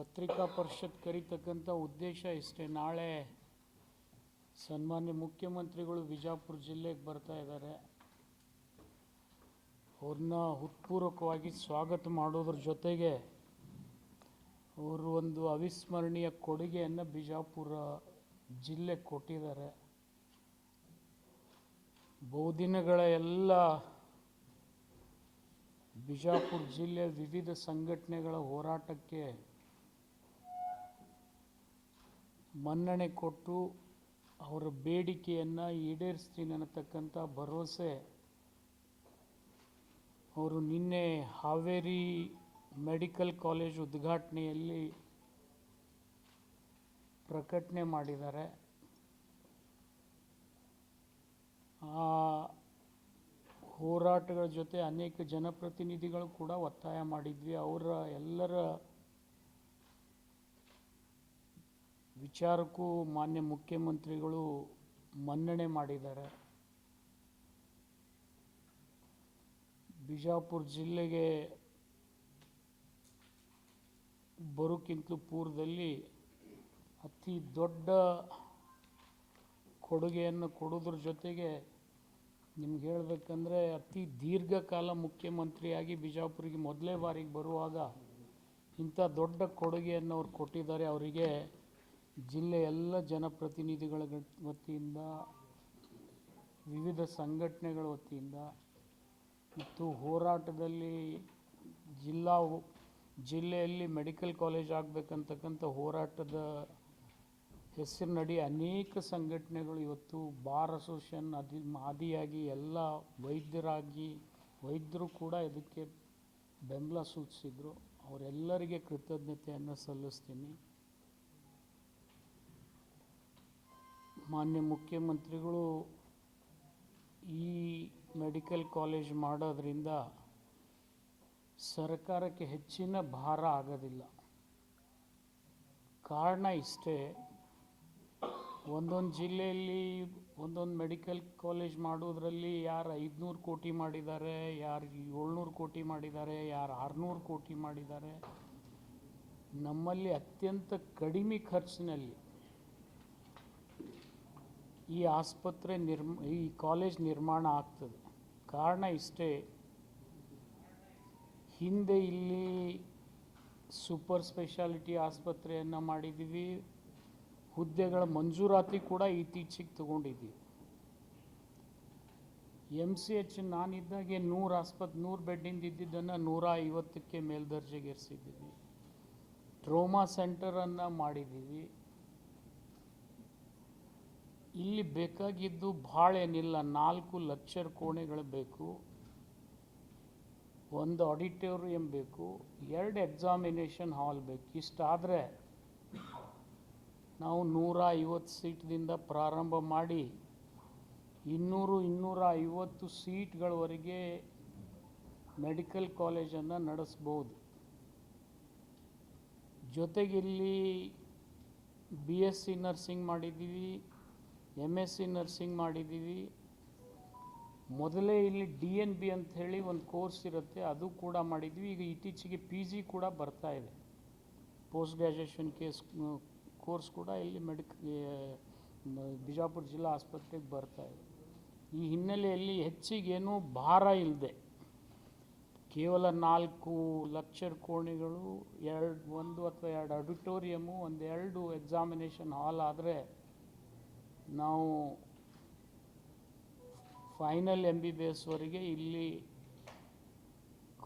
ಪತ್ರಿಕಾ ಪರಿಷತ್ ಕರೀತಕ್ಕಂಥ ಉದ್ದೇಶ ಇಷ್ಟೇ. ನಾಳೆ ಸನ್ಮಾನ್ಯ ಮುಖ್ಯಮಂತ್ರಿಗಳು ಬಿಜಾಪುರ ಜಿಲ್ಲೆಗೆ ಬರ್ತಾ ಇದ್ದಾರೆ. ಅವ್ರನ್ನ ಹೃತ್ಪೂರ್ವಕವಾಗಿ ಸ್ವಾಗತ ಮಾಡೋದ್ರ ಜೊತೆಗೆ ಅವರು ಒಂದು ಅವಿಸ್ಮರಣೀಯ ಕೊಡುಗೆಯನ್ನು ಬಿಜಾಪುರ ಜಿಲ್ಲೆ ಕೊಟ್ಟಿದ್ದಾರೆ. ಬಹುದಿನಗಳ ಎಲ್ಲ ಬಿಜಾಪುರ ಜಿಲ್ಲೆಯ ವಿವಿಧ ಸಂಘಟನೆಗಳ ಹೋರಾಟಕ್ಕೆ ಮನ್ನಣೆ ಕೊಟ್ಟು ಅವರ ಬೇಡಿಕೆಯನ್ನು ಈಡೇರಿಸ್ತೀನಿ ಅನ್ನತಕ್ಕಂಥ ಭರವಸೆ ಅವರು ನಿನ್ನೆ ಹಾವೇರಿ ಮೆಡಿಕಲ್ ಕಾಲೇಜ್ ಉದ್ಘಾಟನೆಯಲ್ಲಿ ಪ್ರಕಟಣೆ ಮಾಡಿದ್ದಾರೆ. ಆ ಹೋರಾಟಗಳ ಜೊತೆ ಅನೇಕ ಜನಪ್ರತಿನಿಧಿಗಳು ಕೂಡ ಒತ್ತಾಯ ಮಾಡಿದ್ವಿ. ಅವರ ಎಲ್ಲರ ವಿಚಾರಕ್ಕೂ ಮಾನ್ಯ ಮುಖ್ಯಮಂತ್ರಿಗಳು ಮನ್ನಣೆ ಮಾಡಿದ್ದಾರೆ. ಬಿಜಾಪುರ ಜಿಲ್ಲೆಗೆ ಬರೋಕ್ಕಿಂತಲೂ ಪೂರ್ವದಲ್ಲಿ ಅತಿ ದೊಡ್ಡ ಕೊಡುಗೆಯನ್ನು ಕೊಡೋದ್ರ ಜೊತೆಗೆ ನಿಮ್ಗೆ ಹೇಳಬೇಕಂದ್ರೆ ಅತಿ ದೀರ್ಘಕಾಲ ಮುಖ್ಯಮಂತ್ರಿಯಾಗಿ ಬಿಜಾಪುರಿಗೆ ಮೊದಲೇ ಬಾರಿಗೆ ಬರುವಾಗ ಇಂಥ ದೊಡ್ಡ ಕೊಡುಗೆಯನ್ನು ಅವ್ರು ಕೊಟ್ಟಿದ್ದಾರೆ. ಅವರಿಗೆ ಜಿಲ್ಲೆಯ ಎಲ್ಲ ಜನಪ್ರತಿನಿಧಿಗಳ ವತಿಯಿಂದ, ವಿವಿಧ ಸಂಘಟನೆಗಳ ವತಿಯಿಂದ ಮತ್ತು ಹೋರಾಟದಲ್ಲಿ ಜಿಲ್ಲಾ ಜಿಲ್ಲೆಯಲ್ಲಿ ಮೆಡಿಕಲ್ ಕಾಲೇಜ್ ಆಗಬೇಕಂತಕ್ಕಂಥ ಹೋರಾಟದ ಹೆಸರಿನಡಿ ಅನೇಕ ಸಂಘಟನೆಗಳು ಇವತ್ತು ಬಾರ್ ಅಸೋಸಿಯೇಷನ್ ಅದಿ ಆದಿಯಾಗಿ ಎಲ್ಲ ವೈದ್ಯರಾಗಿ, ವೈದ್ಯರು ಕೂಡ ಇದಕ್ಕೆ ಬೆಂಬಲ ಸೂಚಿಸಿದರು. ಅವರೆಲ್ಲರಿಗೆ ಕೃತಜ್ಞತೆಯನ್ನು ಸಲ್ಲಿಸ್ತೀನಿ. ಮಾನ್ಯ ಮುಖ್ಯಮಂತ್ರಿಗಳು ಈ ಮೆಡಿಕಲ್ ಕಾಲೇಜ್ ಮಾಡೋದ್ರಿಂದ ಸರ್ಕಾರಕ್ಕೆ ಹೆಚ್ಚಿನ ಭಾರ ಆಗೋದಿಲ್ಲ. ಕಾರಣ ಇಷ್ಟೇ, ಒಂದೊಂದು ಜಿಲ್ಲೆಯಲ್ಲಿ ಒಂದೊಂದು ಮೆಡಿಕಲ್ ಕಾಲೇಜ್ ಮಾಡೋದ್ರಲ್ಲಿ ಯಾರು ಐದುನೂರು ಕೋಟಿ ಮಾಡಿದ್ದಾರೆ, ಯಾರು ಏಳ್ನೂರು ಕೋಟಿ ಮಾಡಿದ್ದಾರೆ, ಯಾರು ಆರುನೂರು ಕೋಟಿ ಮಾಡಿದ್ದಾರೆ. ನಮ್ಮಲ್ಲಿ ಅತ್ಯಂತ ಕಡಿಮೆ ಖರ್ಚಿನಲ್ಲಿ ಈ ಆಸ್ಪತ್ರೆ ನಿರ್ಮ, ಈ ಕಾಲೇಜ್ ನಿರ್ಮಾಣ ಆಗ್ತದೆ. ಕಾರಣ ಇಷ್ಟೇ, ಹಿಂದೆ ಇಲ್ಲಿ ಸೂಪರ್ ಸ್ಪೆಷಾಲಿಟಿ ಆಸ್ಪತ್ರೆಯನ್ನು ಮಾಡಿದ್ದೀವಿ. ಹುದ್ದೆಗಳ ಮಂಜೂರಾತಿ ಕೂಡ ಇತ್ತೀಚೆಗೆ ತಗೊಂಡಿದ್ದೀವಿ. ಎಂ ಸಿ ಎಚ್ ನಾನಿದ್ದಾಗೆ ನೂರು ಆಸ್ಪತ್, ನೂರು ಬೆಡ್ಡಿಂದ ಇದ್ದಿದ್ದನ್ನು ನೂರ ಐವತ್ತಕ್ಕೆ ಮೇಲ್ದರ್ಜೆಗೇರಿಸಿದ್ದೀವಿ. ಟ್ರೋಮಾ ಸೆಂಟರನ್ನು ಮಾಡಿದ್ದೀವಿ. ಇಲ್ಲಿ ಬೇಕಾಗಿದ್ದು ಭಾಳ ಏನಿಲ್ಲ, ನಾಲ್ಕು ಲಕ್ಷರ್ ಕೋಣೆಗಳು ಬೇಕು, ಒಂದು ಆಡಿಟೋರಿಯಂ ಬೇಕು, ಎರಡು ಎಕ್ಸಾಮಿನೇಷನ್ ಹಾಲ್ ಬೇಕು. ಇಷ್ಟಾದರೆ ನಾವು ನೂರ ಐವತ್ತು ಸೀಟ್ದಿಂದ ಪ್ರಾರಂಭ ಮಾಡಿ ಇನ್ನೂರು ಇನ್ನೂರ ಐವತ್ತು ಸೀಟ್ಗಳವರೆಗೆ ಮೆಡಿಕಲ್ ಕಾಲೇಜನ್ನು ನಡೆಸ್ಬೋದು. ಜೊತೆಗಿಲ್ಲಿ ಬಿ ಎಸ್ ಸಿ ನರ್ಸಿಂಗ್ ಮಾಡಿದ್ದೀವಿ. ಎಂ ಎಸ್ ಸಿ ನರ್ಸಿಂಗ್ ಮಾಡಿದ್ದೀವಿ. ಮೊದಲೇ ಇಲ್ಲಿ ಡಿ ಎನ್ ಬಿ ಅಂತ ಹೇಳಿ ಒಂದು ಕೋರ್ಸ್ ಇರುತ್ತೆ, ಅದು ಕೂಡ ಮಾಡಿದ್ವಿ. ಈಗ ಇತ್ತೀಚೆಗೆ ಪಿ ಜಿ ಕೂಡ ಬರ್ತಾ ಇದೆ. ಪೋಸ್ಟ್ ಗ್ರ್ಯಾಜುಯೇಷನ್ ಕೇಸ್ ಕೋರ್ಸ್ ಕೂಡ ಇಲ್ಲಿ ಮೆಡಿಕ್ ಬಿಜಾಪುರ ಜಿಲ್ಲಾ ಆಸ್ಪತ್ರೆಗೆ ಬರ್ತಾ ಇದೆ. ಈ ಹಿನ್ನೆಲೆಯಲ್ಲಿ ಹೆಚ್ಚಿಗೇನು ಭಾರ ಇಲ್ಲದೆ ಕೇವಲ ನಾಲ್ಕು ಲೆಕ್ಚರ್ ಕೋಣೆಗಳು, ಎರಡು, ಒಂದು ಅಥವಾ ಎರಡು ಆಡಿಟೋರಿಯಮು ಒಂದೆರಡು ಎಕ್ಸಾಮಿನೇಷನ್ ಹಾಲ್ ಆದರೆ ನಾವು ಫೈನಲ್ ಎಂ ಬಿ ಬಿ ಎಸ್ವರೆಗೆ ಇಲ್ಲಿ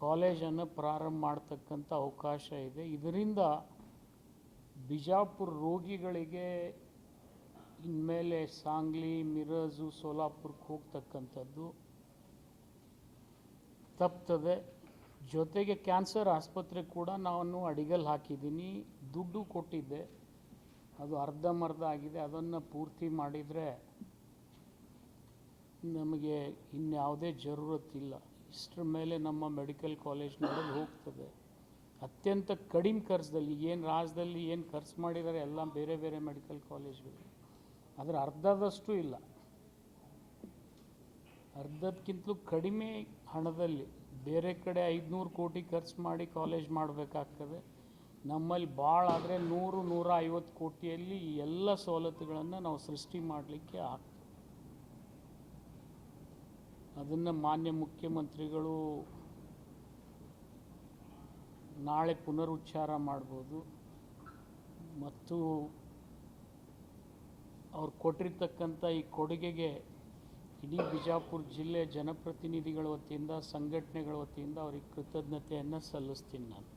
ಕಾಲೇಜನ್ನು ಪ್ರಾರಂಭ ಮಾಡ್ತಕ್ಕಂಥ ಅವಕಾಶ ಇದೆ. ಇದರಿಂದ ಬಿಜಾಪುರ ರೋಗಿಗಳಿಗೆ ಇನ್ಮೇಲೆ ಸಾಂಗ್ಲಿ, ಮಿರಜು, ಸೋಲಾಪುರಕ್ಕೆ ಹೋಗ್ತಕ್ಕಂಥದ್ದು ತಪ್ತದೆ. ಜೊತೆಗೆ ಕ್ಯಾನ್ಸರ್ ಆಸ್ಪತ್ರೆ ಕೂಡ ನಾನು ಅಡಿಗಲ್ ಹಾಕಿದ್ದೀನಿ. ದುಡ್ಡು ಕೊಟ್ಟಿದ್ದೆ. ಅದು ಅರ್ಧಂಬರ್ಧ ಆಗಿದೆ, ಅದನ್ನು ಪೂರ್ತಿ ಮಾಡಿದರೆ ನಮಗೆ ಇನ್ಯಾವುದೇ ಜರೂರತ್ತಿಲ್ಲ. ಇಷ್ಟರ ಮೇಲೆ ನಮ್ಮ ಮೆಡಿಕಲ್ ಕಾಲೇಜ್ ನೋಡಲು ಹೋಗ್ತದೆ. ಅತ್ಯಂತ ಕಡಿಮೆ ಖರ್ಚದಲ್ಲಿ, ಏನು ರಾಜ್ಯದಲ್ಲಿ ಏನು ಖರ್ಚು ಮಾಡಿದ್ದಾರೆ ಎಲ್ಲ ಬೇರೆ ಬೇರೆ ಮೆಡಿಕಲ್ ಕಾಲೇಜ್ಗಳು ಅದರ ಅರ್ಧದಷ್ಟು ಇಲ್ಲ. ಅರ್ಧಕ್ಕಿಂತಲೂ ಕಡಿಮೆ ಹಣದಲ್ಲಿ, ಬೇರೆ ಕಡೆ ಐದುನೂರು ಕೋಟಿ ಖರ್ಚು ಮಾಡಿ ಕಾಲೇಜ್ ಮಾಡಬೇಕಾಗ್ತದೆ. ನಮ್ಮಲ್ಲಿ ಭಾಳ ಆದರೆ ನೂರು ನೂರ ಐವತ್ತು ಕೋಟಿಯಲ್ಲಿ ಈ ಎಲ್ಲ ಸವಲತ್ತುಗಳನ್ನು ನಾವು ಸೃಷ್ಟಿ ಮಾಡಲಿಕ್ಕೆ ಆಗ್ತದೆ. ಅದನ್ನು ಮಾನ್ಯ ಮುಖ್ಯಮಂತ್ರಿಗಳು ನಾಳೆ ಪುನರುಚ್ಚಾರ ಮಾಡ್ಬೋದು. ಮತ್ತು ಅವ್ರು ಕೊಟ್ಟಿರ್ತಕ್ಕಂಥ ಈ ಕೊಡುಗೆಗೆ ಇಡೀ ಬಿಜಾಪುರ ಜಿಲ್ಲೆ ಜನಪ್ರತಿನಿಧಿಗಳ ವತಿಯಿಂದ, ಸಂಘಟನೆಗಳ ವತಿಯಿಂದ ಅವ್ರಿಗೆ ಕೃತಜ್ಞತೆಯನ್ನು ಸಲ್ಲಿಸ್ತೀನಿ ನಾನು.